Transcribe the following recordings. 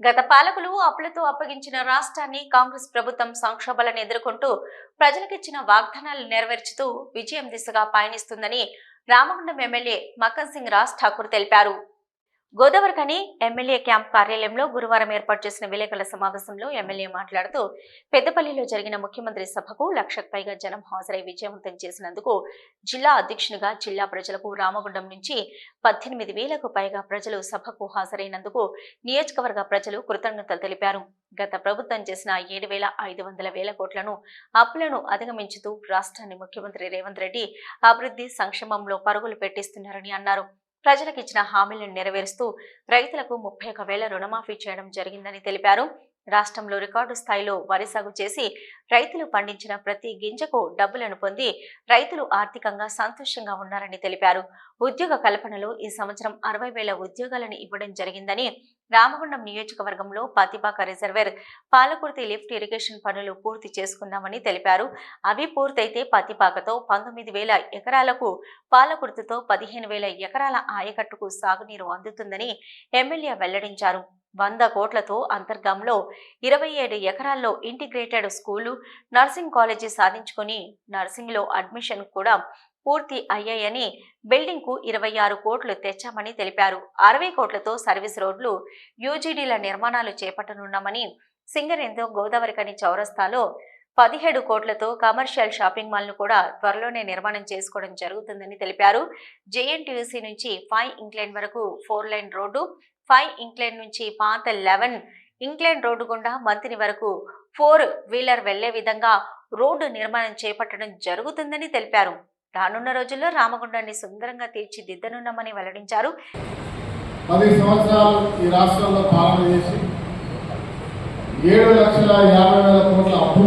గత పాలకులు అప్పులతో అప్పగించిన రాష్ట్రాన్ని కాంగ్రెస్ ప్రభుత్వం సంక్షోభాలను ఎదుర్కొంటూ ప్రజలకిచ్చిన వాగ్దానాలు నెరవేర్చుతూ విజయం దిశగా పయనిస్తుందని రామగుండం ఎమ్మెల్యే మక్కన్ సింగ్ రాజ్ ఠాకూర్ తెలిపారు. గోదావరికని ఎమ్మెల్యే క్యాంప్ కార్యాలయంలో గురువారం ఏర్పాటు చేసిన విలేకరుల సమావేశంలో ఎమ్మెల్యే మాట్లాడుతూ పెద్దపల్లిలో జరిగిన ముఖ్యమంత్రి సభకు లక్షకు పైగా జనం హాజరై విజయవంతం చేసినందుకు జిల్లా అధ్యక్షునిగా జిల్లా ప్రజలకు రామగుండం నుంచి పద్దెనిమిది వేలకు పైగా ప్రజలు సభకు హాజరైనందుకు నియోజకవర్గ ప్రజలు కృతజ్ఞతలు తెలిపారు. గత ప్రభుత్వం చేసిన ఏడు వేల ఐదు వందల వేల కోట్లను అప్పులను అధిగమించుతూ రాష్ట్రాన్ని ముఖ్యమంత్రి రేవంత్ రెడ్డి అభివృద్ధి సంక్షేమంలో పరుగులు పెట్టిస్తున్నారని అన్నారు. ప్రజలకు ఇచ్చిన హామీలను నెరవేరుస్తూ రైతులకు ముప్పై ఒక వేల రుణమాఫీ చేయడం జరిగిందని తెలిపారు. రాష్ట్రంలో రికార్డు స్థాయిలో వరి సాగు చేసి రైతులు పండించిన ప్రతి గింజకు డబ్బులను పొంది రైతులు ఆర్థికంగా సంతోషంగా ఉన్నారని తెలిపారు. ఉద్యోగ కల్పనలో ఈ సంవత్సరం అరవై వేల ఉద్యోగాలను ఇవ్వడం జరిగిందని రామగుండం నియోజకవర్గంలో Patipaka reservoir Palakurthi lift irrigation పనులు పూర్తి చేసుకున్నామని తెలిపారు. అవి పూర్తయితే పతిపాకతో పంతొమ్మిది వేల ఎకరాలకు పాలకుర్తితో పదిహేను వేల ఎకరాల ఆయకట్టుకు సాగునీరు అందుతుందని ఎమ్మెల్యే వెల్లడించారు. వంద కోట్లతో అంతర్గంలో ఇరవై ఏడు ఎకరాల్లో ఇంటిగ్రేటెడ్ స్కూలు నర్సింగ్ కాలేజీ సాధించుకొని నర్సింగ్లో అడ్మిషన్ కూడా పూర్తి అయ్యాయని బిల్డింగ్కు ఇరవై ఆరు కోట్లు తెచ్చామని తెలిపారు. అరవై కోట్లతో సర్వీస్ రోడ్లు యూజీడీల నిర్మాణాలు చేపట్టనున్నామని సింగరేందో గోదావరికని చౌరస్తాలో పదిహేడు కోట్లతో కమర్షియల్ షాపింగ్ మాల్ను కూడా త్వరలోనే నిర్మాణం చేసుకోవడం జరుగుతుందని తెలిపారు. జేఎన్టీయూసీ నుంచి ఫైవ్ ఇంగ్లాండ్ వరకు four line road five incline నుంచి పాత లెవెన్ ఇంక్లైన్ రోడ్డు గుండా మంతిని వరకు ఫోర్ వీలర్ వెళ్ళే విధంగా రోడ్డు నిర్మాణం చేపట్టడం జరుగుతుందని తెలిపారు. రానున్న రోజుల్లో రామగుండాన్ని సుందరంగా తీర్చిదిద్దనున్నామని వెల్లడించారు. పది సంవత్సరాలు ఈ రాష్ట్రంలో పాలన చేసి ఏడు లక్షల యాభై వేల కోట్ల అప్పు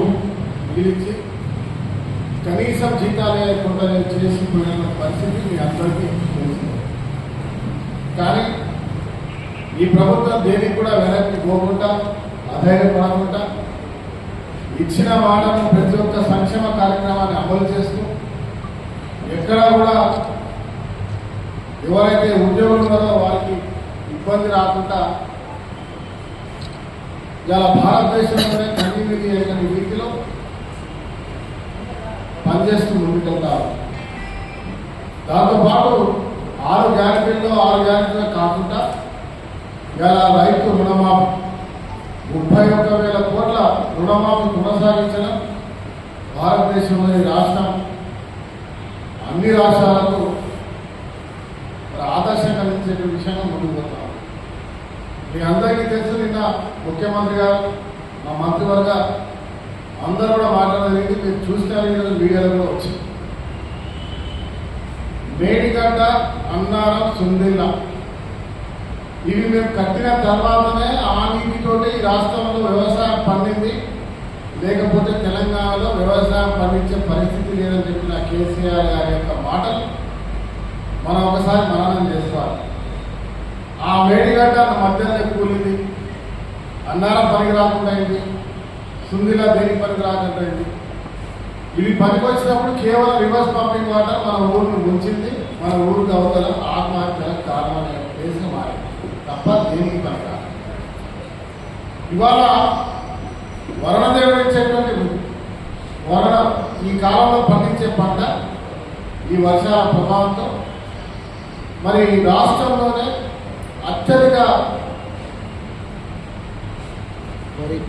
మిగిలించి కనీసం జీతాలు లేకుండా చేసిపోయిన పరిస్థితి మీ అందరికీ తెలిసింది కానీ ఈ ప్రభుత్వం దేనికి కూడా వెనక్కి పోకుండా అధైర్యపడకుండా ఇచ్చిన మాటను ప్రతి ఒక్క సంక్షేమ కార్యక్రమాన్ని అమలు చేస్తూ ఎక్కడా కూడా ఎవరైతే ఉద్యోగులు ఉన్నారో వారికి ఇబ్బంది రాకుండా ఇలా భారతదేశంలోనే కన్నీమిది అయిన రీతిలో పనిచేస్తూ ముందుకెళ్తారు. దాంతోపాటు ఆరు గ్యారెంటీల్లో ఆరు గ్యారెంటీలో కాకుండా ఇలా రైతు రుణమాఫీ. ముప్పై ఒక్క వేల కోట్ల రుణమాఫీ కొనసాగించడం భారతదేశంలోని రాష్ట్రం. అన్ని రాష్ట్రాలకు ఆదర్శ ఆదర్శం కలిగించే విషయంగా ముందుకు పోతాం మీ అందరికీ తెలుసు నిన్న ముఖ్యమంత్రి గారు మా మంత్రివర్గ అందరూ కూడా మాట్లాడేది మీరు చూస్తే ఈరోజు మీడియాలో కూడా వచ్చింది. మేడిగడ్డ అన్నారం సుందిల్లా ఇవి మేము కట్టిన తర్వాతనే ఆ నీటితోటి ఈ రాష్ట్రంలో వ్యవసాయం పండింది. లేకపోతే తెలంగాణలో వ్యవసాయం పండించే పరిస్థితి లేదని చెప్పిన కేసీఆర్ గారి యొక్క మాటలు మనం ఒకసారి మననం చేసుకోవాలి. ఆ మేడిగడ్డ మధ్యలో కూలింది. అన్నారం పనికి రాకుండా అయింది సుందిలా దేని పనికి రాకుండా అయింది ఇది పనికి వచ్చినప్పుడు కేవలం రివర్స్ పంపింగ్ వాటర్ మన ఊరిని ఉంచింది మన ఊరికి అవతల ఇవాళ వరుణదేవుడు ఇచ్చేటువంటి వరుణ ఈ కాలంలో పండించే పంట ఈ వర్షాల ప్రభావంతో. మరి ఈ రాష్ట్రంలోనే అత్యధిక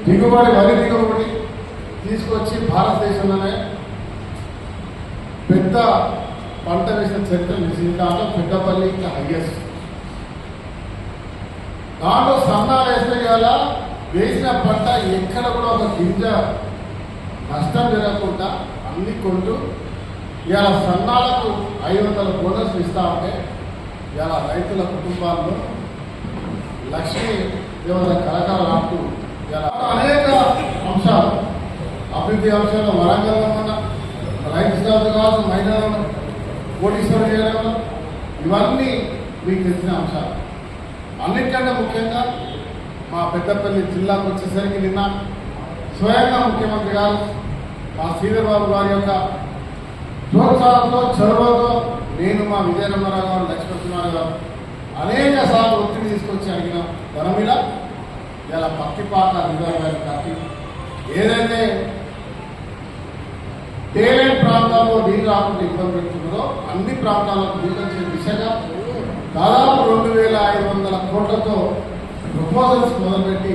దిగుబడి వరి దిగుబడి తీసుకొచ్చి భారతదేశంలోనే పెద్ద పంట వేసిన చరిత్ర దాంట్లో పెద్దపల్లి ఇంకా హైయెస్ట్. దాంట్లో సన్నాలు వేస్తే కదా వేసిన పంట ఎక్కడ కూడా ఒక గింజ నష్టం జరగకుండా అన్ని కొంటూ ఇలా సన్నాలకు ఐదు వందల బోనస్ ఇస్తా ఉంటే ఇలా రైతుల కుటుంబాల్లో లక్ష్మీ దేవత కలకాలాడుతూ ఇలా అనేక అంశాలు. అభివృద్ధి అంశాలు వరంగల్లో ఉన్న రైతు స్థాయి కావచ్చు మైదానం కోటీశ్వరం చేయడంలో ఇవన్నీ మీకు తెలిసిన అంశాలు. అన్నిటికంటే ముఖ్యంగా మా పెద్దపల్లి జిల్లాకు వచ్చేసరికి నిన్న స్వయంగా ముఖ్యమంత్రి గారు మా శ్రీధర్బాబు గారి యొక్క ప్రోత్సాహంతో చొరవతో నేను మా విజయనమ్మరావు గారు లక్ష్మీనారాయణ గారు అనేక సార్లు ఒత్తిడి తీసుకొచ్చి అడిగిన ధనం మీద ఇలా పత్తిపాక రిజర్వాయర్ కట్టి ఏదైతే తేలేని ప్రాంతాల్లో నీరు రాకుండా ఇబ్బంది పెడుతున్నదో అన్ని ప్రాంతాలకు నీళ్ళు వచ్చే దిశగా దాదాపు రెండు వేల ఐదు వందల కోట్లతో ప్రపోజల్స్ మొదలుపెట్టి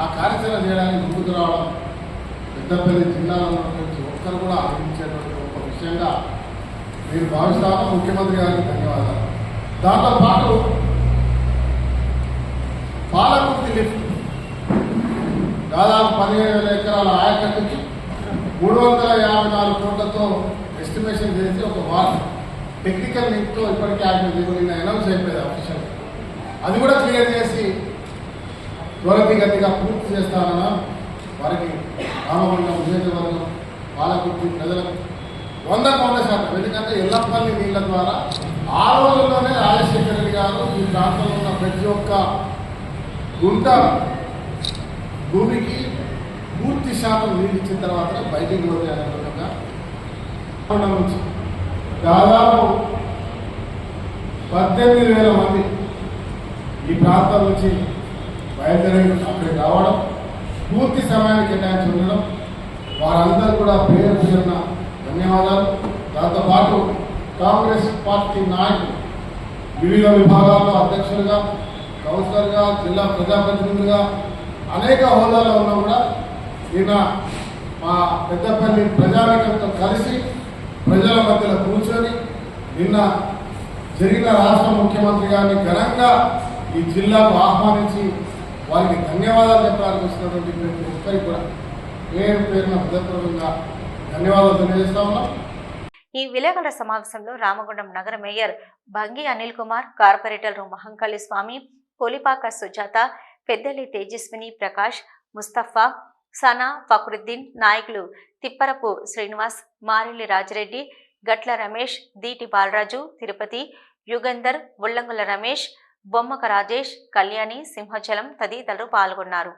ఆ కార్యాచరణ చేయడానికి ముందుకు రావడం పెద్దపల్లి జిల్లాలో ఉన్నటువంటి ఒక్కరు కూడా ఆశించేటువంటి ఒక విషయంగా మీరు భావిస్తాను. ముఖ్యమంత్రి గారికి ధన్యవాదాలు. దాంతో పాటు పాలకుర్తి లిఫ్ట్. దాదాపు పదిహేను వేల ఎకరాల ఆయకట్టుకి మూడు వందల యాభై నాలుగు కోట్లతో ఎస్టిమేషన్ చేసి ఒక వార్ టెక్నికల్ లింక్తో ఇప్పటికే ఆయన నిన్న అనౌన్స్ అయిపోయింది అఫీషియల్ అది కూడా క్లియర్ చేసి త్వరతిగతిగా పూర్తి చేస్తానన్న వారికి రామగుండం నియోజకవర్గం పాలకుర్తి ప్రజలకు వంద వంద శాతం. ఎందుకంటే ఎల్లప్పల్లి నీళ్ళ ద్వారా ఆ రోజుల్లోనే రాజశేఖర రెడ్డి గారు ఈ ప్రాంతంలో ఉన్న ప్రతి ఒక్క గుంట భూమికి పూర్తి శాతం నీళ్ళు ఇచ్చిన తర్వాత బయటికి పోతే అనే విధంగా కొండ నుంచి దాదాపు పద్దెనిమిది వేల మంది ఈ ప్రాంతం నుంచి బయలుదేరి అక్కడికి రావడం పూర్తి సమయాన్ని కేటాయించి ఉండడం వారందరూ కూడా పేరు పేరున ధన్యవాదాలు. దాంతోపాటు కాంగ్రెస్ పార్టీ నాయకులు వివిధ విభాగాల్లో అధ్యక్షులుగా కౌన్సిలర్గా జిల్లా ప్రజాప్రతినిధులుగా అనేక హోదాలో ఉన్నా కూడా ఈయన మా పెద్దపల్లి ప్రజానికంతో కలిసి ప్రజల మధ్యలో కూర్చొని నిన్న జరిగిన రాష్ట్ర ముఖ్యమంత్రి గారిని ఘనంగా ఈ జిల్లాకు ఆహ్వానించి వారికి ధన్యవాదాలు చెప్పడానికి వచ్చినటువంటి ప్రతి ఒక్కరికి కూడా పేరు పేరున హృదయపూర్వకంగా ధన్యవాదాలు తెలియజేస్తా ఉన్నాం. ఈ విలేకరుల సమావేశంలో రామగుండం నగర మేయర్ బంగి అనిల్ కుమార్ కార్పొరేటర్లు మహంకాళి స్వామి కొలిపాక సుజాత పెద్దలి తేజస్విని ప్రకాష్ ముస్తఫా సనా ఫక్రుద్దీన్ నాయకులు తిప్పరపు శ్రీనివాస్ మారెల్లి రాజిరెడ్డి గట్ల రమేష్ దీటి బాలరాజు తిరుపతి యుగంధర్ ఉల్లంగుల రమేష్ బొమ్మక రాజేష్ కళ్యాణి సింహచలం తదితరులు పాల్గొన్నారు.